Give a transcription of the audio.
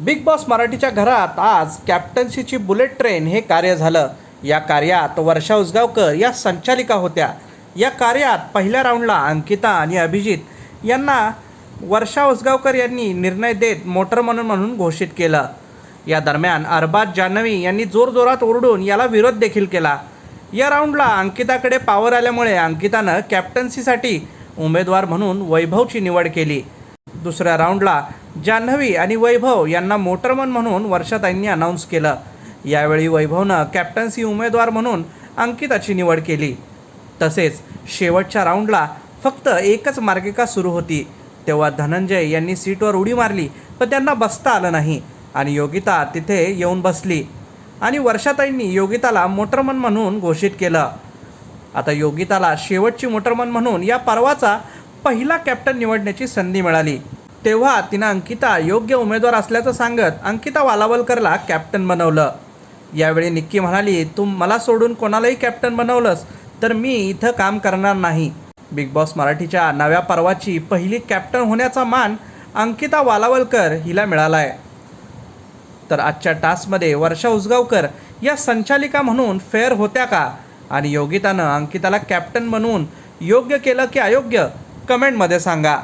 Big boss मराठीच्या घरात आज कॅप्टन्सीची बुलेट ट्रेन हे कार्य झालं. या कार्यात वर्षा उसगावकर या संचालिका होत्या. या कार्यात पहिल्या राऊंडला अंकिता आणि अभिजित यांना वर्षा उसगावकर यांनी निर्णय देत मोटर म्हणून म्हणून घोषित केलं. या दरम्यान अरबाज जान्हवी यांनी जोरजोरात ओरडून याला विरोध देखील केला. या राऊंडला अंकिताकडे पावर आल्यामुळे अंकितानं कॅप्टन्सीसाठी उमेदवार म्हणून वैभवची निवड केली. दुसऱ्या राऊंडला जान्हवी आणि वैभव यांना मोटरमन म्हणून वर्षाताईंनी अनाऊन्स केलं. यावेळी वैभवनं कॅप्टन्सी उमेदवार म्हणून अंकिताची निवड केली. तसेच शेवटच्या राऊंडला फक्त एकच मार्गिका सुरू होती. तेव्हा धनंजय यांनी सीटवर उडी मारली पण त्यांना बसता आलं नाही आणि योगिता तिथे येऊन बसली आणि वर्षाताईंनी योगिताला मोटरमन म्हणून घोषित केलं. आता योगिताला शेवटची मोटरमन म्हणून या पर्वाचा पहिला कॅप्टन निवडण्याची संधी मिळाली. तेव्हा तिनं अंकिता योग्य उमेदवार असल्याचं सांगत अंकिता वालावलकरला कॅप्टन बनवलं. यावेळी निक्की म्हणाली तू मला सोडून कोणालाही कॅप्टन बनवलंस तर मी इथं काम करणार नाही. बिग बॉस मराठीच्या नव्या पर्वाची पहिली कॅप्टन होण्याचा मान अंकिता वालावलकर हिला मिळाला आहे तर आजच्या टास्कमध्ये वर्षा उसगावकर या संचालिका म्हणून फेअर होत्या का? आणि योगितानं अंकिताला कॅप्टन बनवून योग्य केलं की अयोग्य? कमेंटमध्ये सांगा.